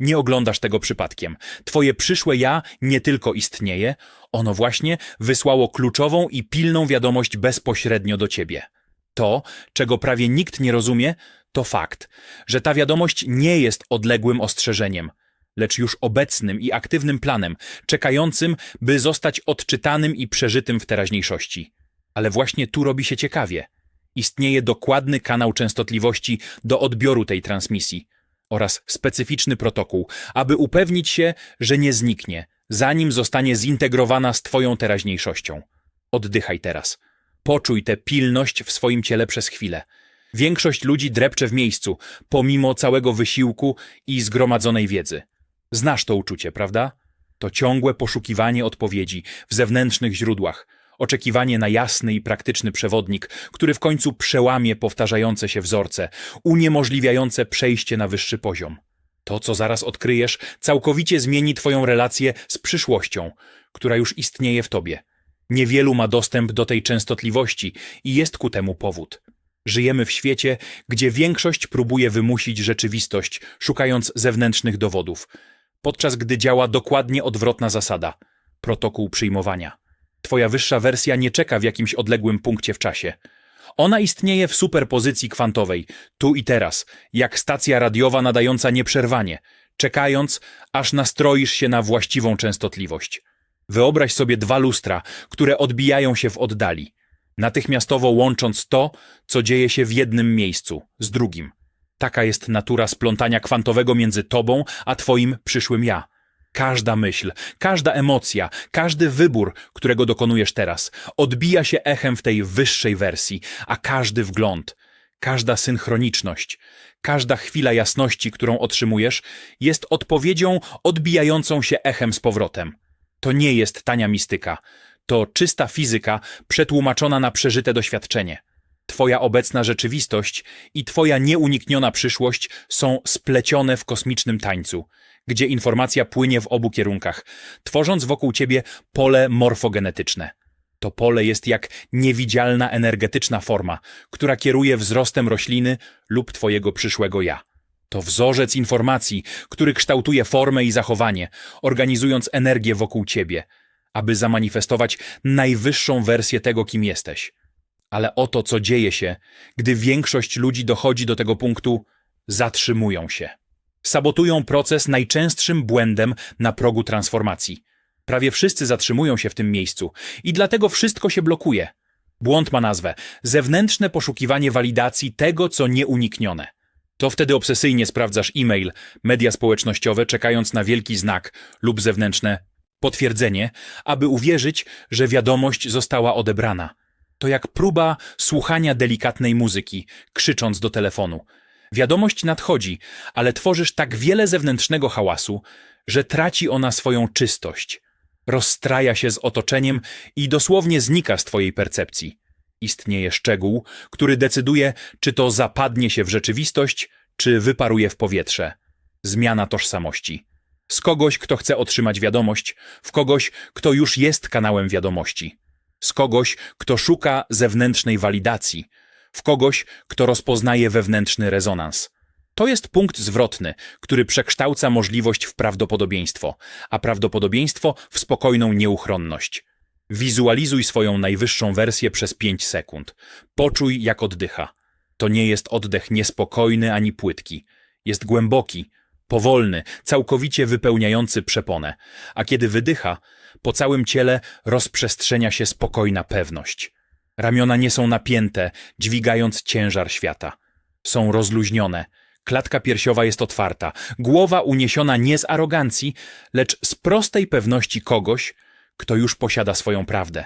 Nie oglądasz tego przypadkiem. Twoje przyszłe ja nie tylko istnieje, ono właśnie wysłało kluczową i pilną wiadomość bezpośrednio do ciebie. To, czego prawie nikt nie rozumie, to fakt, że ta wiadomość nie jest odległym ostrzeżeniem, lecz już obecnym i aktywnym planem, czekającym, by zostać odczytanym i przeżytym w teraźniejszości. Ale właśnie tu robi się ciekawie. Istnieje dokładny kanał częstotliwości do odbioru tej transmisji oraz specyficzny protokół, aby upewnić się, że nie zniknie, zanim zostanie zintegrowana z Twoją teraźniejszością. Oddychaj teraz. Poczuj tę pilność w swoim ciele przez chwilę. Większość ludzi drepcze w miejscu, pomimo całego wysiłku i zgromadzonej wiedzy. Znasz to uczucie, prawda? To ciągłe poszukiwanie odpowiedzi w zewnętrznych źródłach, oczekiwanie na jasny i praktyczny przewodnik, który w końcu przełamie powtarzające się wzorce, uniemożliwiające przejście na wyższy poziom. To, co zaraz odkryjesz, całkowicie zmieni Twoją relację z przyszłością, która już istnieje w Tobie. Niewielu ma dostęp do tej częstotliwości i jest ku temu powód. Żyjemy w świecie, gdzie większość próbuje wymusić rzeczywistość, szukając zewnętrznych dowodów, podczas gdy działa dokładnie odwrotna zasada protokół przyjmowania. Twoja wyższa wersja nie czeka w jakimś odległym punkcie w czasie. Ona istnieje w superpozycji kwantowej, tu i teraz, jak stacja radiowa nadająca nieprzerwanie, czekając, aż nastroisz się na właściwą częstotliwość. Wyobraź sobie dwa lustra, które odbijają się w oddali, natychmiastowo łącząc to, co dzieje się w jednym miejscu, z drugim. Taka jest natura splątania kwantowego między tobą a twoim przyszłym ja. Każda myśl, każda emocja, każdy wybór, którego dokonujesz teraz, odbija się echem w tej wyższej wersji, a każdy wgląd, każda synchroniczność, każda chwila jasności, którą otrzymujesz, jest odpowiedzią odbijającą się echem z powrotem. To nie jest tania mistyka, to czysta fizyka przetłumaczona na przeżyte doświadczenie. Twoja obecna rzeczywistość i Twoja nieunikniona przyszłość są splecione w kosmicznym tańcu, gdzie informacja płynie w obu kierunkach, tworząc wokół Ciebie pole morfogenetyczne. To pole jest jak niewidzialna energetyczna forma, która kieruje wzrostem rośliny lub Twojego przyszłego ja. To wzorzec informacji, który kształtuje formę i zachowanie, organizując energię wokół Ciebie, aby zamanifestować najwyższą wersję tego, kim jesteś. Ale oto co dzieje się, gdy większość ludzi dochodzi do tego punktu, zatrzymują się. Sabotują proces najczęstszym błędem na progu transformacji. Prawie wszyscy zatrzymują się w tym miejscu i dlatego wszystko się blokuje. Błąd ma nazwę zewnętrzne poszukiwanie walidacji tego, co nieuniknione. To wtedy obsesyjnie sprawdzasz e-mail, media społecznościowe, czekając na wielki znak lub zewnętrzne potwierdzenie, aby uwierzyć, że wiadomość została odebrana. To jak próba słuchania delikatnej muzyki, krzycząc do telefonu. Wiadomość nadchodzi, ale tworzysz tak wiele zewnętrznego hałasu, że traci ona swoją czystość. Rozstraja się z otoczeniem i dosłownie znika z twojej percepcji. Istnieje szczegół, który decyduje, czy to zapadnie się w rzeczywistość, czy wyparuje w powietrze. Zmiana tożsamości. Z kogoś, kto chce otrzymać wiadomość, w kogoś, kto już jest kanałem wiadomości. Z kogoś, kto szuka zewnętrznej walidacji, w kogoś, kto rozpoznaje wewnętrzny rezonans. To jest punkt zwrotny, który przekształca możliwość w prawdopodobieństwo, a prawdopodobieństwo w spokojną nieuchronność. Wizualizuj swoją najwyższą wersję przez 5 sekund. Poczuj, jak oddycha. To nie jest oddech niespokojny ani płytki. Jest głęboki, powolny, całkowicie wypełniający przeponę, a kiedy wydycha, po całym ciele rozprzestrzenia się spokojna pewność. Ramiona nie są napięte, dźwigając ciężar świata. Są rozluźnione. Klatka piersiowa jest otwarta, głowa uniesiona nie z arogancji, lecz z prostej pewności kogoś, kto już posiada swoją prawdę.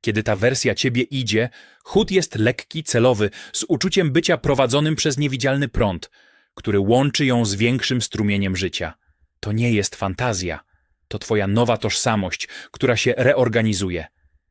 Kiedy ta wersja ciebie idzie, chód jest lekki, celowy, z uczuciem bycia prowadzonym przez niewidzialny prąd, który łączy ją z większym strumieniem życia. To nie jest fantazja. To twoja nowa tożsamość, która się reorganizuje.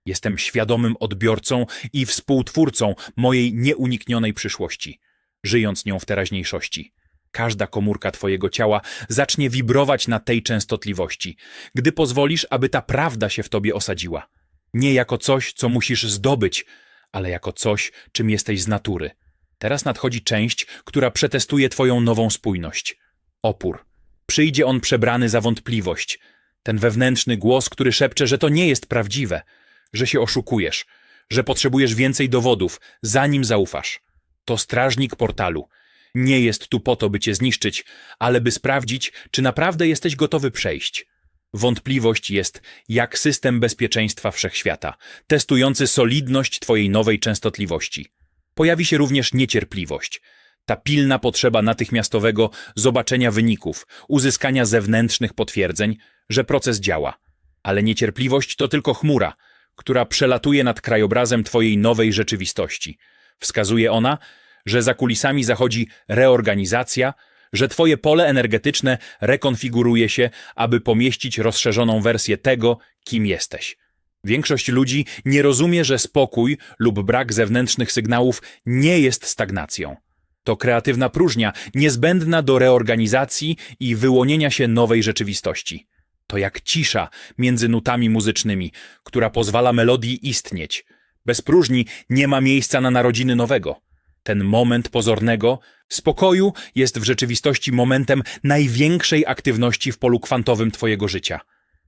Jestem świadomym odbiorcą i współtwórcą mojej nieuniknionej przyszłości, żyjąc nią w teraźniejszości. Każda komórka twojego ciała zacznie wibrować na tej częstotliwości, gdy pozwolisz, aby ta prawda się w tobie osadziła. Nie jako coś, co musisz zdobyć, ale jako coś, czym jesteś z natury. Teraz nadchodzi część, która przetestuje twoją nową spójność. Opór. przyjdzie on przebrany za wątpliwość. Ten wewnętrzny głos, który szepcze, że to nie jest prawdziwe, że się oszukujesz, że potrzebujesz więcej dowodów, zanim zaufasz. To strażnik portalu. Nie jest tu po to, by cię zniszczyć, ale by sprawdzić, czy naprawdę jesteś gotowy przejść. Wątpliwość jest jak system bezpieczeństwa wszechświata, testujący solidność twojej nowej częstotliwości. Pojawi się również niecierpliwość. Ta pilna potrzeba natychmiastowego zobaczenia wyników, uzyskania zewnętrznych potwierdzeń, że proces działa. Ale niecierpliwość to tylko chmura, która przelatuje nad krajobrazem twojej nowej rzeczywistości. Wskazuje ona, że za kulisami zachodzi reorganizacja, że twoje pole energetyczne rekonfiguruje się, aby pomieścić rozszerzoną wersję tego, kim jesteś. Większość ludzi nie rozumie, że spokój lub brak zewnętrznych sygnałów nie jest stagnacją. To kreatywna próżnia, niezbędna do reorganizacji i wyłonienia się nowej rzeczywistości. To jak cisza między nutami muzycznymi, która pozwala melodii istnieć. Bez próżni nie ma miejsca na narodziny nowego. Ten moment pozornego spokoju jest w rzeczywistości momentem największej aktywności w polu kwantowym Twojego życia.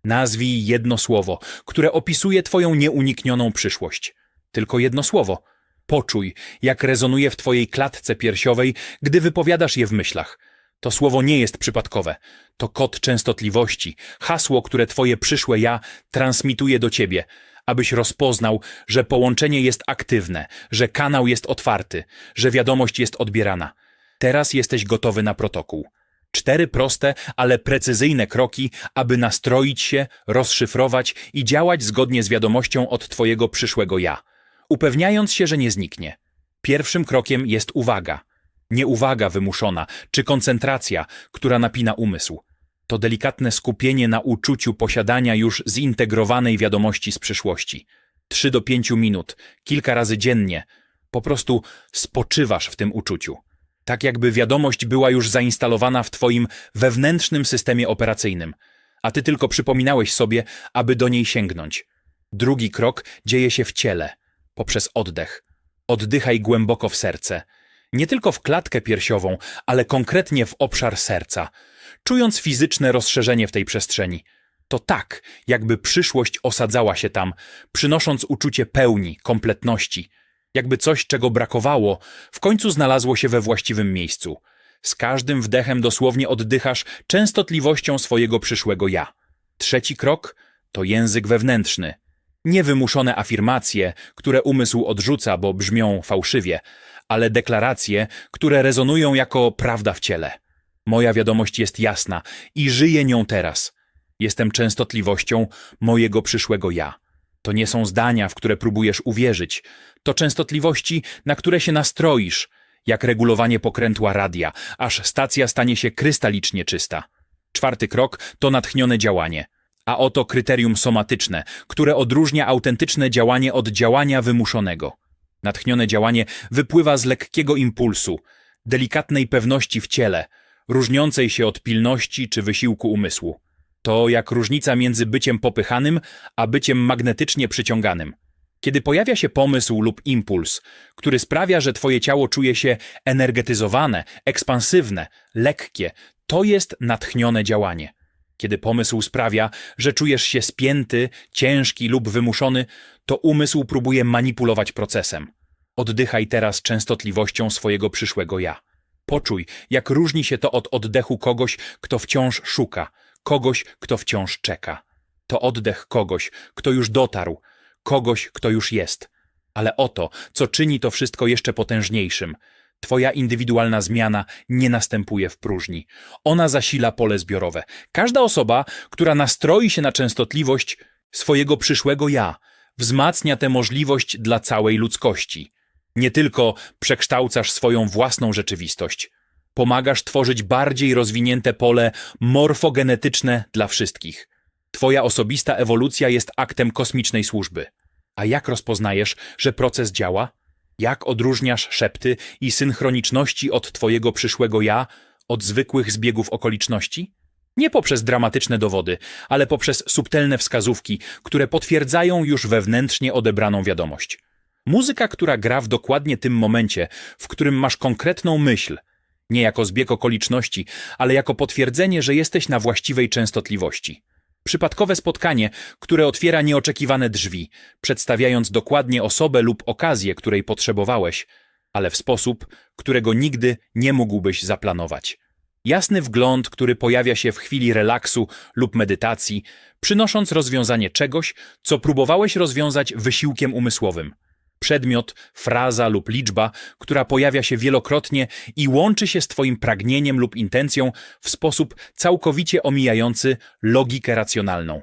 Nazwij jedno słowo, które opisuje Twoją nieuniknioną przyszłość. Tylko jedno słowo. Poczuj, jak rezonuje w Twojej klatce piersiowej, gdy wypowiadasz je w myślach. To słowo nie jest przypadkowe. To kod częstotliwości, hasło, które Twoje przyszłe ja transmituje do Ciebie, abyś rozpoznał, że połączenie jest aktywne, że kanał jest otwarty, że wiadomość jest odbierana. Teraz jesteś gotowy na protokół. Cztery proste, ale precyzyjne kroki, aby nastroić się, rozszyfrować i działać zgodnie z wiadomością od Twojego przyszłego ja, upewniając się, że nie zniknie. Pierwszym krokiem jest uwaga. Nie uwaga wymuszona, czy koncentracja, która napina umysł. To delikatne skupienie na uczuciu posiadania już zintegrowanej wiadomości z przyszłości. Trzy do pięciu minut, kilka razy dziennie. Po prostu spoczywasz w tym uczuciu. Tak jakby wiadomość była już zainstalowana w Twoim wewnętrznym systemie operacyjnym, a Ty tylko przypominałeś sobie, aby do niej sięgnąć. Drugi krok dzieje się w ciele, poprzez oddech. Oddychaj głęboko w serce. Nie tylko w klatkę piersiową, ale konkretnie w obszar serca, czując fizyczne rozszerzenie w tej przestrzeni. To tak, jakby przyszłość osadzała się tam, przynosząc uczucie pełni, kompletności. Jakby coś, czego brakowało, w końcu znalazło się we właściwym miejscu. Z każdym wdechem dosłownie oddychasz częstotliwością swojego przyszłego ja. Trzeci krok to język wewnętrzny. Niewymuszone afirmacje, które umysł odrzuca, bo brzmią fałszywie, ale deklaracje, które rezonują jako prawda w ciele. Moja wiadomość jest jasna i żyję nią teraz. Jestem częstotliwością mojego przyszłego ja. To nie są zdania, w które próbujesz uwierzyć. To częstotliwości, na które się nastroisz, jak regulowanie pokrętła radia, aż stacja stanie się krystalicznie czysta. Czwarty krok to natchnione działanie. A oto kryterium somatyczne, które odróżnia autentyczne działanie od działania wymuszonego. Natchnione działanie wypływa z lekkiego impulsu, delikatnej pewności w ciele, różniącej się od pilności czy wysiłku umysłu. To jak różnica między byciem popychanym, a byciem magnetycznie przyciąganym. Kiedy pojawia się pomysł lub impuls, który sprawia, że twoje ciało czuje się energetyzowane, ekspansywne, lekkie, to jest natchnione działanie. Kiedy pomysł sprawia, że czujesz się spięty, ciężki lub wymuszony, to umysł próbuje manipulować procesem. Oddychaj teraz częstotliwością swojego przyszłego ja. Poczuj, jak różni się to od oddechu kogoś, kto wciąż szuka, kogoś, kto wciąż czeka. To oddech kogoś, kto już dotarł, kogoś, kto już jest. Ale oto, co czyni to wszystko jeszcze potężniejszym. Twoja indywidualna zmiana nie następuje w próżni. Ona zasila pole zbiorowe. Każda osoba, która nastroi się na częstotliwość swojego przyszłego ja, wzmacnia tę możliwość dla całej ludzkości. Nie tylko przekształcasz swoją własną rzeczywistość, pomagasz tworzyć bardziej rozwinięte pole morfogenetyczne dla wszystkich. Twoja osobista ewolucja jest aktem kosmicznej służby. A jak rozpoznajesz, że proces działa? Jak odróżniasz szepty i synchroniczności od Twojego przyszłego ja od zwykłych zbiegów okoliczności? Nie poprzez dramatyczne dowody, ale poprzez subtelne wskazówki, które potwierdzają już wewnętrznie odebraną wiadomość. Muzyka, która gra w dokładnie tym momencie, w którym masz konkretną myśl, Nie jako zbieg okoliczności, ale jako potwierdzenie, że jesteś na właściwej częstotliwości. Przypadkowe spotkanie, które otwiera nieoczekiwane drzwi, przedstawiając dokładnie osobę lub okazję, której potrzebowałeś, ale w sposób, którego nigdy nie mógłbyś zaplanować. Jasny wgląd, który pojawia się w chwili relaksu lub medytacji, przynosząc rozwiązanie czegoś, co próbowałeś rozwiązać wysiłkiem umysłowym. Przedmiot, fraza lub liczba, która pojawia się wielokrotnie i łączy się z Twoim pragnieniem lub intencją w sposób całkowicie omijający logikę racjonalną.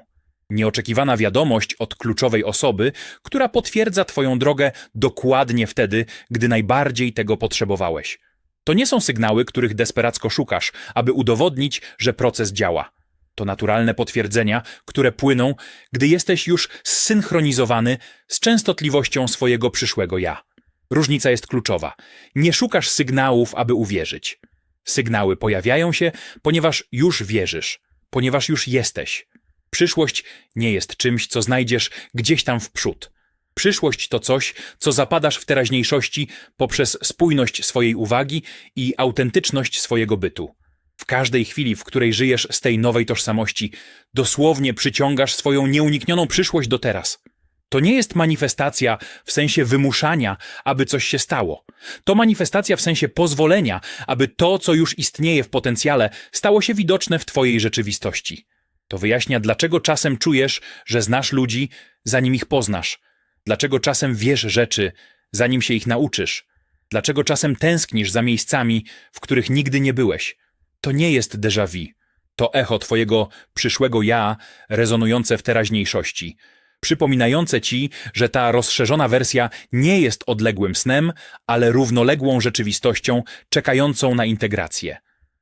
Nieoczekiwana wiadomość od kluczowej osoby, która potwierdza Twoją drogę dokładnie wtedy, gdy najbardziej tego potrzebowałeś. To nie są sygnały, których desperacko szukasz, aby udowodnić, że proces działa. To naturalne potwierdzenia, które płyną, gdy jesteś już zsynchronizowany z częstotliwością swojego przyszłego ja. Różnica jest kluczowa. Nie szukasz sygnałów, aby uwierzyć. Sygnały pojawiają się, ponieważ już wierzysz, ponieważ już jesteś. Przyszłość nie jest czymś, co znajdziesz gdzieś tam w przód. Przyszłość to coś, co zapadasz w teraźniejszości poprzez spójność swojej uwagi i autentyczność swojego bytu. W każdej chwili, w której żyjesz z tej nowej tożsamości, dosłownie przyciągasz swoją nieuniknioną przyszłość do teraz. To nie jest manifestacja w sensie wymuszania, aby coś się stało. To manifestacja w sensie pozwolenia, aby to, co już istnieje w potencjale, stało się widoczne w Twojej rzeczywistości. To wyjaśnia, dlaczego czasem czujesz, że znasz ludzi, zanim ich poznasz. Dlaczego czasem wiesz rzeczy, zanim się ich nauczysz. Dlaczego czasem tęsknisz za miejscami, w których nigdy nie byłeś. To nie jest déjà vu. To echo Twojego przyszłego ja, rezonujące w teraźniejszości. Przypominające Ci, że ta rozszerzona wersja nie jest odległym snem, ale równoległą rzeczywistością, czekającą na integrację.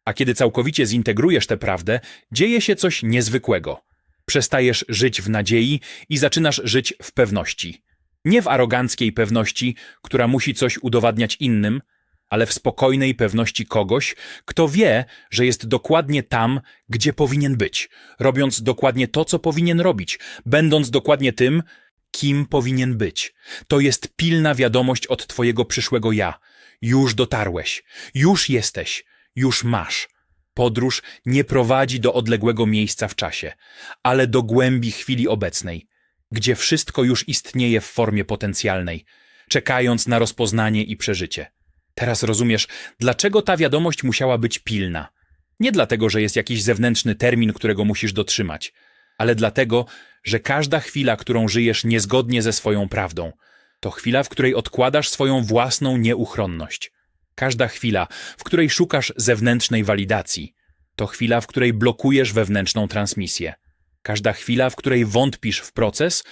A kiedy całkowicie zintegrujesz tę prawdę, dzieje się coś niezwykłego. Przestajesz żyć w nadziei i zaczynasz żyć w pewności. Nie w aroganckiej pewności, która musi coś udowadniać innym, ale w spokojnej pewności kogoś, kto wie, że jest dokładnie tam, gdzie powinien być, robiąc dokładnie to, co powinien robić, będąc dokładnie tym, kim powinien być. To jest pilna wiadomość od Twojego przyszłego ja. Już dotarłeś, już jesteś, już masz. Podróż nie prowadzi do odległego miejsca w czasie, ale do głębi chwili obecnej, gdzie wszystko już istnieje w formie potencjalnej, czekając na rozpoznanie i przeżycie. Teraz rozumiesz, dlaczego ta wiadomość musiała być pilna. Nie dlatego, że jest jakiś zewnętrzny termin, którego musisz dotrzymać, ale dlatego, że każda chwila, którą żyjesz niezgodnie ze swoją prawdą, to chwila, w której odkładasz swoją własną nieuchronność. Każda chwila, w której szukasz zewnętrznej walidacji, to chwila, w której blokujesz wewnętrzną transmisję. Każda chwila, w której wątpisz w proces,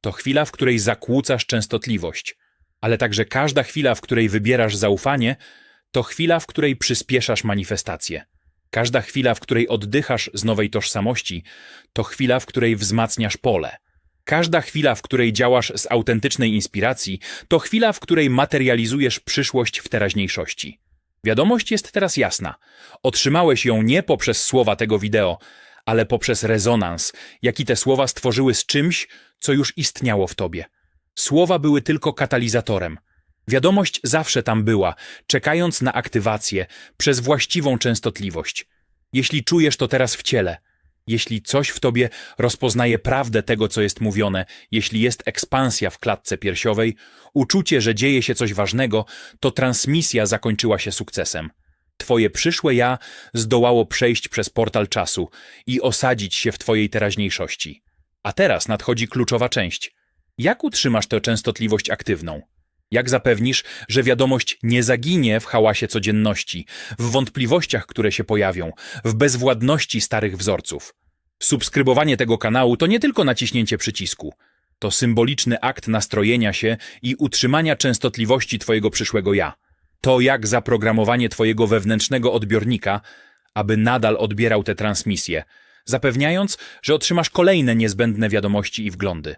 to chwila, w której zakłócasz częstotliwość. Ale także każda chwila, w której wybierasz zaufanie, to chwila, w której przyspieszasz manifestację. Każda chwila, w której oddychasz z nowej tożsamości, to chwila, w której wzmacniasz pole. Każda chwila, w której działasz z autentycznej inspiracji, to chwila, w której materializujesz przyszłość w teraźniejszości. Wiadomość jest teraz jasna. Otrzymałeś ją nie poprzez słowa tego wideo, ale poprzez rezonans, jaki te słowa stworzyły z czymś, co już istniało w tobie. Słowa były tylko katalizatorem. Wiadomość zawsze tam była, czekając na aktywację przez właściwą częstotliwość. Jeśli czujesz to teraz w ciele, jeśli coś w tobie rozpoznaje prawdę tego, co jest mówione, jeśli jest ekspansja w klatce piersiowej, uczucie, że dzieje się coś ważnego, to transmisja zakończyła się sukcesem. Twoje przyszłe ja zdołało przejść przez portal czasu i osadzić się w twojej teraźniejszości. A teraz nadchodzi kluczowa część. Jak utrzymasz tę częstotliwość aktywną? Jak zapewnisz, że wiadomość nie zaginie w hałasie codzienności, w wątpliwościach, które się pojawią, w bezwładności starych wzorców? Subskrybowanie tego kanału to nie tylko naciśnięcie przycisku. To symboliczny akt nastrojenia się i utrzymania częstotliwości Twojego przyszłego ja. To jak zaprogramowanie Twojego wewnętrznego odbiornika, aby nadal odbierał te transmisje, zapewniając, że otrzymasz kolejne niezbędne wiadomości i wglądy.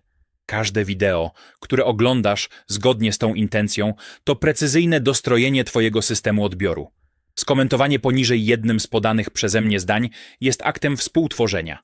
Każde wideo, które oglądasz zgodnie z tą intencją, to precyzyjne dostrojenie Twojego systemu odbioru. Skomentowanie poniżej jednym z podanych przeze mnie zdań jest aktem współtworzenia,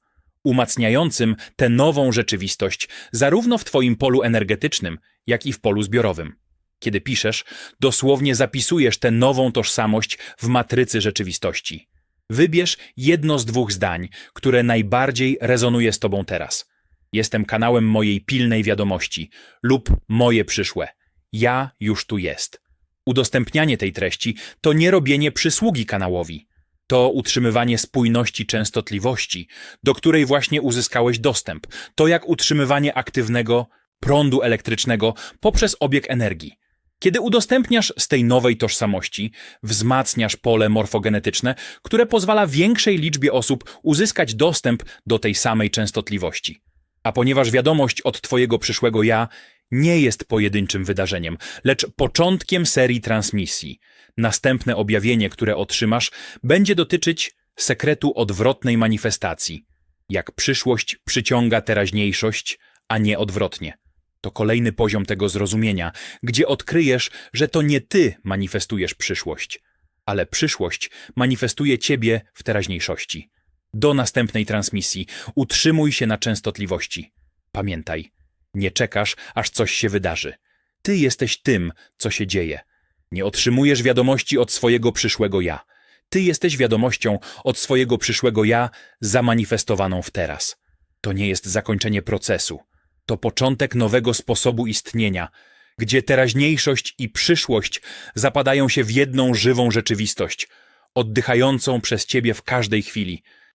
umacniającym tę nową rzeczywistość zarówno w Twoim polu energetycznym, jak i w polu zbiorowym. Kiedy piszesz, dosłownie zapisujesz tę nową tożsamość w matrycy rzeczywistości. Wybierz jedno z dwóch zdań, które najbardziej rezonuje z tobą teraz. Jestem kanałem mojej pilnej wiadomości lub moje przyszłe. Ja już tu jest. Udostępnianie tej treści to nie robienie przysługi kanałowi. To utrzymywanie spójności częstotliwości, do której właśnie uzyskałeś dostęp. To jak utrzymywanie aktywnego prądu elektrycznego poprzez obieg energii. Kiedy udostępniasz z tej nowej tożsamości, wzmacniasz pole morfogenetyczne, które pozwala większej liczbie osób uzyskać dostęp do tej samej częstotliwości. A ponieważ wiadomość od Twojego przyszłego ja nie jest pojedynczym wydarzeniem, lecz początkiem serii transmisji, następne objawienie, które otrzymasz, będzie dotyczyć sekretu odwrotnej manifestacji. Jak przyszłość przyciąga teraźniejszość, a nie odwrotnie. To kolejny poziom tego zrozumienia, gdzie odkryjesz, że to nie ty manifestujesz przyszłość, ale przyszłość manifestuje ciebie w teraźniejszości. Do następnej transmisji utrzymuj się na częstotliwości. Pamiętaj, nie czekasz, aż coś się wydarzy. Ty jesteś tym, co się dzieje. Nie otrzymujesz wiadomości od swojego przyszłego ja. Ty jesteś wiadomością od swojego przyszłego ja zamanifestowaną w teraz. To nie jest zakończenie procesu. To początek nowego sposobu istnienia, gdzie teraźniejszość i przyszłość zapadają się w jedną żywą rzeczywistość, oddychającą przez ciebie w każdej chwili –